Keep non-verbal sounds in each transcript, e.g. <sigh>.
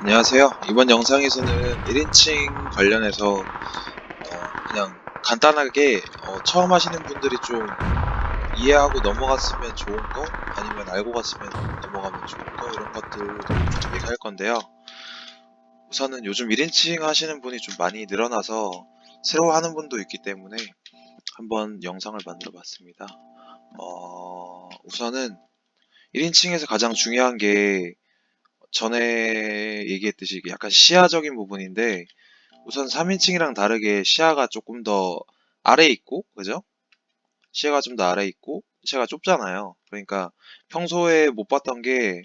안녕하세요. 이번 영상에서는 1인칭 관련해서 어, 그냥 간단하게 어, 처음 하시는 분들이 좀 이해하고 넘어갔으면 좋은 거 아니면 알고 갔으면 넘어가면 좋은 거 이런 것들을 좀 얘기할 건데요. 우선은 요즘 1인칭 하시는 분이 좀 많이 늘어나서 새로 하는 분도 있기 때문에 한번 영상을 만들어 봤습니다. 어, 우선은 1인칭에서 가장 중요한 게 전에 얘기했듯이 약간 시야적인 부분인데 우선 3인칭이랑 다르게 시야가 조금 더 아래에 있고 그죠? 시야가 좀 더 아래에 있고 시야가 좁잖아요. 그러니까 평소에 못 봤던 게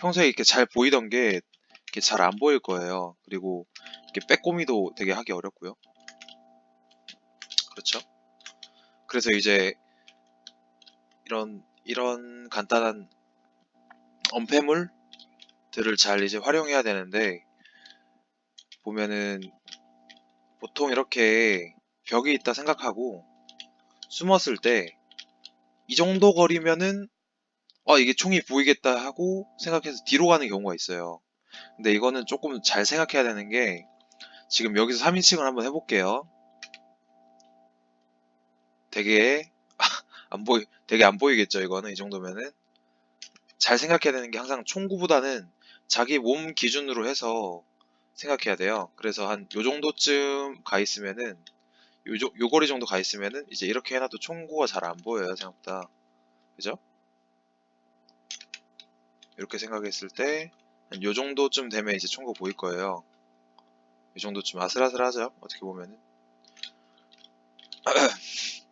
평소에 이렇게 잘 보이던 게 이렇게 잘 안 보일 거예요. 그리고 이렇게 빼꼼이도 되게 하기 어렵고요. 그렇죠? 그래서 이제 이런 이런 간단한 언패물 들을 잘 이제 활용해야 되는데 보면은 보통 이렇게 벽이 있다 생각하고 숨었을 때 이 정도 거리면은 어 이게 총이 보이겠다 하고 생각해서 뒤로 가는 경우가 있어요. 근데 이거는 조금 잘 생각해야 되는 게 지금 여기서 3인칭을 한번 해볼게요. 되게 <laughs> 안 보이 되게 안 보이겠죠 이거는 이 정도면은 잘 생각해야 되는 게 항상 총구보다는 자기 몸 기준으로 해서 생각해야 돼요. 그래서 한 요 정도쯤 가 있으면은 요, 조- 요 거리 정도 가 있으면은 이제 이렇게 해놔도 총구가 잘 안 보여요 생각보다 그죠? 이렇게 생각했을 때 한 요 정도쯤 되면 이제 총구 보일 거예요. 이 정도쯤 아슬아슬하죠 어떻게 보면은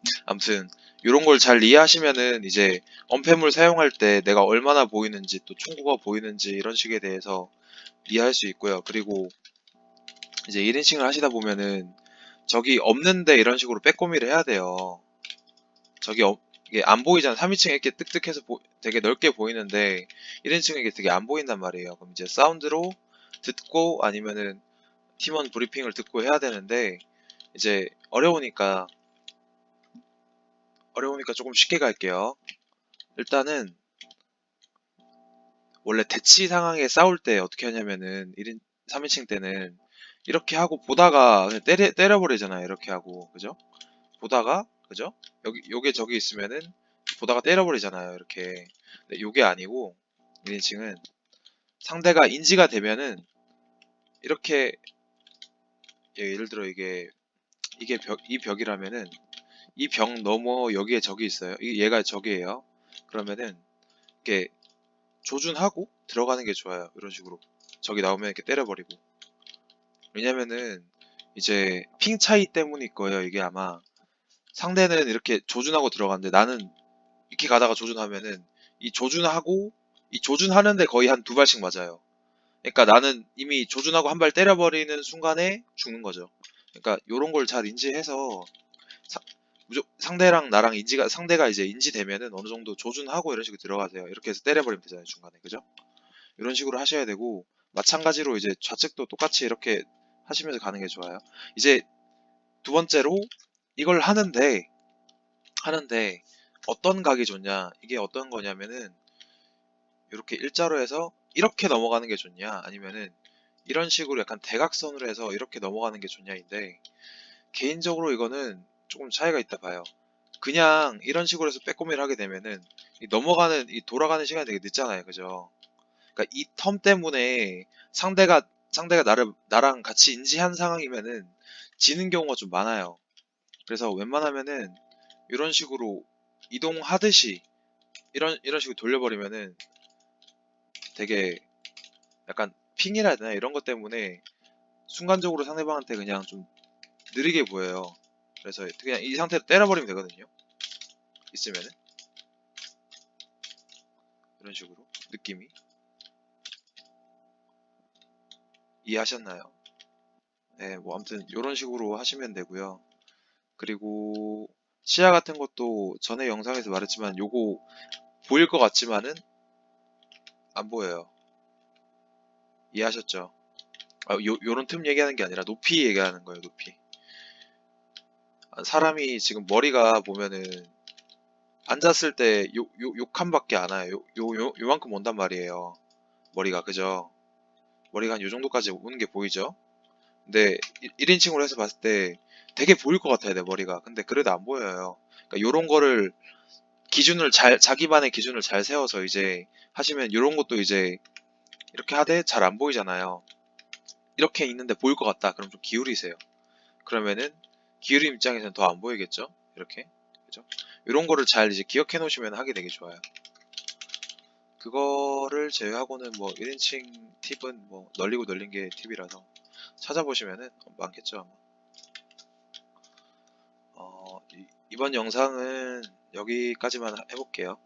<clears throat> 아무튼 이런 걸 잘 이해하시면은 이제 언패물 사용할 때 내가 얼마나 보이는지 또 총구가 보이는지 이런 식에 대해서 이해할 수 있고요. 그리고 이제 1인칭을 하시다 보면은 저기 없는데 이런 식으로 빼꼼이를 해야 돼요. 저기 없- 이게 안 보이잖아. 3인칭 이렇게 뜩뜩해서 보- 되게 넓게 보이는데 1인칭은 이게 되게 안 보인단 말이에요. 그럼 이제 사운드로 듣고 아니면은 팀원 브리핑을 듣고 해야 되는데 이제 어려우니까 어려우니까 조금 쉽게 갈게요. 일단은 원래 대치 상황에 싸울 때 어떻게 하냐면은 1인 3인칭 때는 이렇게 하고 보다가 때려 때려버리잖아요. 이렇게 하고 그죠? 보다가 그죠? 여기 요게 저기 있으면은 보다가 때려버리잖아요. 이렇게. 근데 요게 아니고 1인칭은 상대가 인지가 되면은 이렇게 예, 예를 들어 이게 이게 벽 이 벽이라면은 이벽 넘어 여기에 적이 있어요. 이 얘가 적이에요. 그러면은 이렇게 조준하고 들어가는 게 좋아요. 이런 식으로 적이 나오면 이렇게 때려버리고. 왜냐면은 이제 핑 차이 때문일 거예요. 이게 아마 상대는 이렇게 조준하고 들어가는데 나는 이렇게 가다가 조준하면은 이 조준하고 이 조준하는데 거의 한 두 발씩 맞아요. 그러니까 나는 이미 조준하고 한 발 때려버리는 순간에 죽는 거죠. 그러니까 요런 걸 잘 인지해서 상대랑 나랑 인지가 상대가 이제 인지되면은 어느 정도 조준하고 이런 식으로 들어가세요. 이렇게 해서 때려버리면 되잖아요 중간에 그죠? 이런 식으로 하셔야 되고 마찬가지로 이제 좌측도 똑같이 이렇게 하시면서 가는 게 좋아요. 이제 두 번째로 이걸 하는데 하는데 어떤 각이 좋냐 이게 어떤 거냐면은 이렇게 일자로 해서 이렇게 넘어가는 게 좋냐 아니면은 이런 식으로 약간 대각선으로 해서 이렇게 넘어가는 게 좋냐인데 개인적으로 이거는 조금 차이가 있다 봐요. 그냥 이런 식으로 해서 빼꼼히를 하게 되면은 이 넘어가는 이 돌아가는 시간이 되게 늦잖아요, 그죠? 그러니까 이 텀 때문에 상대가 상대가 나를 나랑 같이 인지한 상황이면은 지는 경우가 좀 많아요. 그래서 웬만하면은 이런 식으로 이동하듯이 이런 이런 식으로 돌려버리면은 되게 약간 핑이라 해야 되나 이런 것 때문에 순간적으로 상대방한테 그냥 좀 느리게 보여요. 그래서 그냥 이 상태로 때려버리면 되거든요. 있으면은 이런 식으로 느낌이 이해하셨나요? 네, 뭐 아무튼 이런 식으로 하시면 되고요. 그리고 시야 같은 것도 전에 영상에서 말했지만 요거 보일 것 같지만은 안 보여요. 이해하셨죠? 아, 요, 요런 틈 얘기하는 게 아니라 높이 얘기하는 거예요, 높이. 아, 사람이 지금 머리가 보면은 앉았을 때 요, 요, 요 칸밖에 안 와요. 요, 요, 요, 요만큼 온단 말이에요. 머리가, 그죠? 머리가 한 요 정도까지 오는 게 보이죠? 근데 1 인칭으로 해서 봤을 때 되게 보일 것 같아요, 내 머리가. 근데 그래도 안 보여요. 그러니까 요런 거를 기준을 잘, 자기만의 기준을 잘 세워서 이제 하시면 요런 것도 이제 이렇게 하되 잘 안 보이잖아요. 이렇게 있는데 보일 것 같다. 그럼 좀 기울이세요. 그러면은 기울임 입장에서는 더 안 보이겠죠? 이렇게. 그죠? 요런 거를 잘 이제 기억해 놓으시면 하기 되게 좋아요. 그거를 제외하고는 뭐 1인칭 팁은 뭐 널리고 널린 게 팁이라서 찾아보시면은 많겠죠 아마. 어, 이- 이번 영상은 여기까지만 해볼게요.